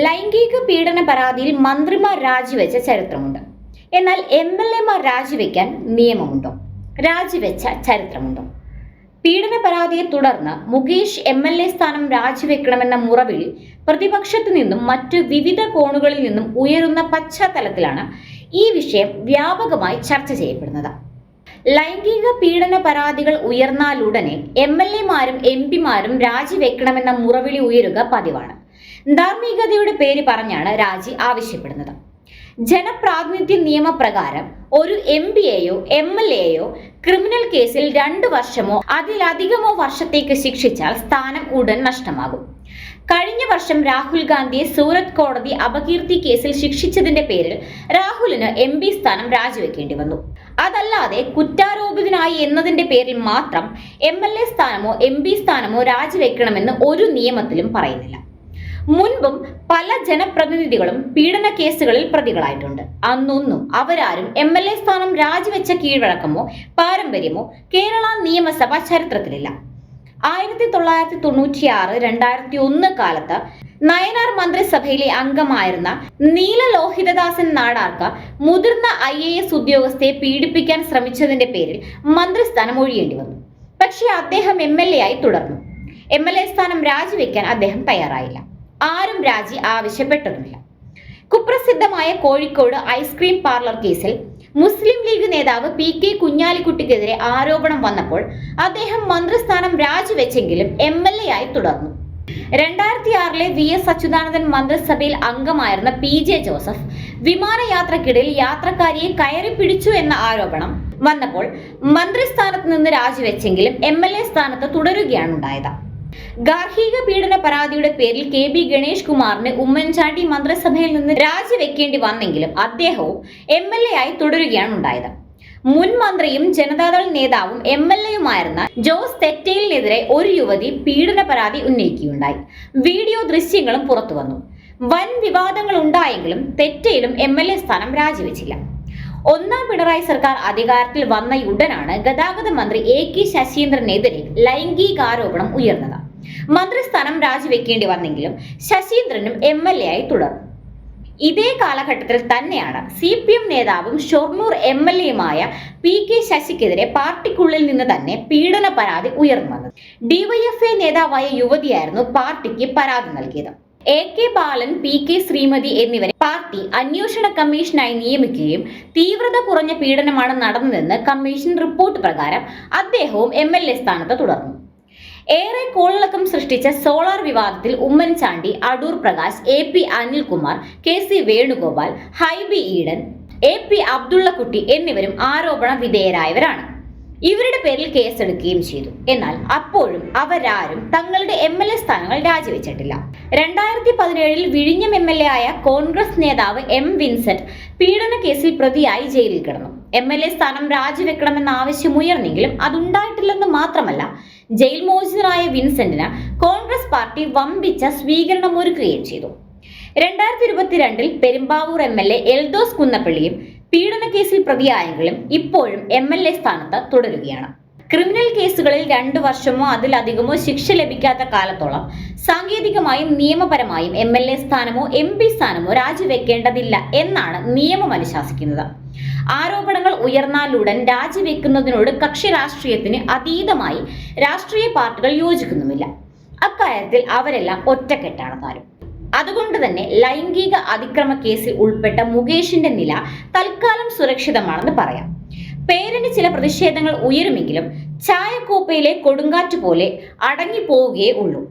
ലൈംഗിക പീഡന പരാതിയിൽ മന്ത്രിമാർ രാജിവെച്ച ചരിത്രമുണ്ട്. എന്നാൽ എം എൽ എമാർ രാജിവെക്കാൻ നിയമമുണ്ടോ? രാജിവെച്ച ചരിത്രമുണ്ടോ? പീഡന പരാതിയെ തുടർന്ന് മുകേഷ് എം എൽ എ സ്ഥാനം രാജിവെക്കണമെന്ന മുറവിളി പ്രതിപക്ഷത്തു നിന്നും മറ്റു വിവിധ കോണുകളിൽ നിന്നും ഉയരുന്ന പശ്ചാത്തലത്തിലാണ് ഈ വിഷയം വ്യാപകമായി ചർച്ച ചെയ്യപ്പെടുന്നത്. ലൈംഗിക പീഡന പരാതികൾ ഉയർന്നാലുടനെ എം എൽ എമാരും എം പിമാരും രാജിവെക്കണമെന്ന മുറവിളി ഉയരുക പതിവാണ്. ധാർമ്മികതയുടെ പേര് പറഞ്ഞാണ് രാജി ആവശ്യപ്പെടുന്നത്. ജനപ്രാതിനിധ്യ നിയമപ്രകാരം ഒരു എം പിയെയോ എം എൽ എയോ ക്രിമിനൽ കേസിൽ രണ്ട് വർഷമോ അതിലധികമോ വർഷത്തേക്ക് ശിക്ഷിച്ചാൽ സ്ഥാനം ഉടൻ നഷ്ടമാകും. കഴിഞ്ഞ വർഷം രാഹുൽ ഗാന്ധിയെ സൂറത്ത് കോടതി അപകീർത്തി കേസിൽ ശിക്ഷിച്ചതിന്റെ പേരിൽ രാഹുലിന് എം പി സ്ഥാനം രാജിവെക്കേണ്ടി വന്നു. അതല്ലാതെ കുറ്റാരോപിതനായി എന്നതിന്റെ പേരിൽ മാത്രം എം എൽ എ സ്ഥാനമോ എം പി സ്ഥാനമോ രാജിവെക്കണമെന്ന് ഒരു നിയമത്തിലും പറയുന്നില്ല. മുൻപും പല ജനപ്രതിനിധികളും പീഡന കേസുകളിൽ പ്രതികളായിട്ടുണ്ട്. അന്നൊന്നും അവരാരും എം എൽ എ സ്ഥാനം രാജിവെച്ച കീഴ്വഴക്കമോ പാരമ്പര്യമോ കേരള നിയമസഭ ചരിത്രത്തിലില്ല. ആയിരത്തി തൊള്ളായിരത്തി തൊണ്ണൂറ്റിയാറ് രണ്ടായിരത്തി ഒന്ന് കാലത്ത് നയനാർ മന്ത്രിസഭയിലെ അംഗമായിരുന്ന നീലലോഹിതദാസൻ നാടാർക്ക മുതിർന്ന ഐ എ എസ് ഉദ്യോഗസ്ഥയെ പീഡിപ്പിക്കാൻ ശ്രമിച്ചതിന്റെ പേരിൽ മന്ത്രിസ്ഥാനം ഒഴിയേണ്ടി വന്നു. പക്ഷേ അദ്ദേഹം എം എൽ എ ആയി തുടർന്നു. എം എൽ എ സ്ഥാനം രാജിവെക്കാൻ അദ്ദേഹം തയ്യാറായില്ല. ആരും രാജി ആവശ്യപ്പെട്ടിട്ടില്ല കുപ്രസിദ്ധമായ കോഴിക്കോട് ഐസ്ക്രീം പാർലർ കേസിൽ മുസ്ലിം ലീഗ് നേതാവ് പി കെ കുഞ്ഞാലിക്കുട്ടിക്കെതിരെ ആരോപണം വന്നപ്പോൾ അദ്ദേഹം മന്ത്രിസ്ഥാനം രാജിവെച്ചെങ്കിലും എം എൽ എ ആയി തുടർന്നു. രണ്ടായിരത്തി ആറിലെ വി എസ് അച്യുതാനന്ദൻ മന്ത്രിസഭയിൽ അംഗമായിരുന്ന പി ജെ ജോസഫ് വിമാനയാത്രക്കിടയിൽ യാത്രക്കാരിയെ കയറി പിടിച്ചു എന്ന ആരോപണം വന്നപ്പോൾ മന്ത്രിസ്ഥാനത്ത് നിന്ന് രാജിവെച്ചെങ്കിലും എം എൽ എ സ്ഥാനത്ത് തുടരുകയാണ് ഉണ്ടായത് ഗാർഹിക പീഡന പരാതിയുടെ പേരിൽ കെ ബി ഗണേഷ് കുമാറിന് ഉമ്മൻചാണ്ടി മന്ത്രിസഭയിൽ നിന്ന് രാജിവെക്കേണ്ടി വന്നെങ്കിലും അദ്ദേഹവും എം എൽ എ ആയി തുടരുകയാണ് ഉണ്ടായത്. മുൻ മന്ത്രിയും ജനതാദൾ നേതാവും എം എൽ എയുമായിരുന്ന ജോസ് തെറ്റയിലിനെതിരെ ഒരു യുവതി പീഡന പരാതി ഉന്നയിക്കുകയുണ്ടായി. വീഡിയോ ദൃശ്യങ്ങളും പുറത്തു വന്നു. വൻ വിവാദങ്ങൾ ഉണ്ടായെങ്കിലും തെറ്റയിലും എം എൽ എ സ്ഥാനം രാജിവെച്ചില്ല. ഒന്നാം പിണറായി സർക്കാർ അധികാരത്തിൽ വന്നയുടനാണ് ഗതാഗത മന്ത്രി എ കെ ശശീന്ദ്രനെതിരെ ലൈംഗികാരോപണം ഉയർന്നത്. മന്ത്രിസ്ഥാനം രാജിവെക്കേണ്ടി വന്നെങ്കിലും ശശീന്ദ്രനും എം എൽ എ ആയി തുടർന്നു. ഇതേ കാലഘട്ടത്തിൽ തന്നെയാണ് സി പി എം നേതാവും ഷൊർണൂർ എം എൽ എയുമായ പി കെ ശശിക്കെതിരെ പാർട്ടിക്കുള്ളിൽ നിന്ന് തന്നെ പീഡന പരാതി ഉയർന്നു വന്നത് ഡിവൈഎഫ്ഐ നേതാവായ യുവതിയായിരുന്നു പാർട്ടിക്ക് പരാതി നൽകിയത്. A K Balan P K Sreemathi എന്നിവരെ പാർട്ടി അന്വേഷണ കമ്മീഷനായി നിയമിക്കുകയും തീവ്രത കുറഞ്ഞ പീഡനമാണ് നടന്നതെന്ന് കമ്മീഷൻ റിപ്പോർട്ട് പ്രകാരം അദ്ദേഹവും എം എൽ എ സ്ഥാനത്ത് തുടർന്നു. ഏറെ കോളിളക്കം സൃഷ്ടിച്ച സോളാർ വിവാദത്തിൽ Oommen Chandy Adoor Prakash A P Anilkumar K C Venugopal Hibi Eden A P Abdullakutty എന്നിവരും ആരോപണ വിധേയരായവരാണ്. ഇവരുടെ പേരിൽ കേസെടുക്കുകയും ചെയ്തു. എന്നാൽ അപ്പോഴും അവരാരും തങ്ങളുടെ എം എൽ എ സ്ഥാനങ്ങൾ രാജിവെച്ചിട്ടില്ല. രണ്ടായിരത്തി പതിനേഴിൽ വിഴിഞ്ഞം എം എൽ എ ആയ കോൺഗ്രസ് നേതാവ് എം വിൻസെന്റ് പീഡന കേസിൽ പ്രതിയായി ജയിലിൽ കിടന്നു. എം എൽ എ സ്ഥാനം രാജിവെക്കണമെന്ന ആവശ്യം ഉയർന്നെങ്കിലും അതുണ്ടായിട്ടില്ലെന്ന് മാത്രമല്ല ജയിൽ മോചിതനായ വിൻസെന്റിന് കോൺഗ്രസ് പാർട്ടി വമ്പിച്ച സ്വീകരണം ഒരുക്കുകയും ചെയ്തു. രണ്ടായിരത്തി ഇരുപത്തിരണ്ടിൽ Perumbavoor M L A Eldhose കുന്നപ്പള്ളിയും പീഡന കേസിൽ പ്രതിയായെങ്കിലും ഇപ്പോഴും എം എൽ എ സ്ഥാനത്ത് തുടരുകയാണ്. ക്രിമിനൽ കേസുകളിൽ രണ്ടു വർഷമോ അതിലധികമോ ശിക്ഷ ലഭിക്കാത്ത കാലത്തോളം സാങ്കേതികമായും നിയമപരമായും എം എൽ എ സ്ഥാനമോ എം പി സ്ഥാനമോ രാജിവെക്കേണ്ടതില്ല എന്നാണ് നിയമം അനുശാസിക്കുന്നത്. ആരോപണങ്ങൾ ഉയർന്നാലുടൻ രാജിവെക്കുന്നതിനോട് കക്ഷി രാഷ്ട്രീയത്തിന് അതീതമായി രാഷ്ട്രീയ പാർട്ടികൾ യോജിക്കുന്നുമില്ല. അക്കാര്യത്തിൽ അവരെല്ലാം ഒറ്റക്കെട്ടാണ് താനും അതുകൊണ്ട് തന്നെ ലൈംഗിക അതിക്രമ കേസിൽ ഉൾപ്പെട്ട മുകേഷിന്റെ നില തൽക്കാലം സുരക്ഷിതമാണെന്ന് പറയാം. പേരിന് ചില പ്രതിഷേധങ്ങൾ ഉയരുമെങ്കിലും ചായക്കോപ്പയിലെ കൊടുങ്കാറ്റ് പോലെ അടങ്ങി പോവുകയേ ഉള്ളൂ.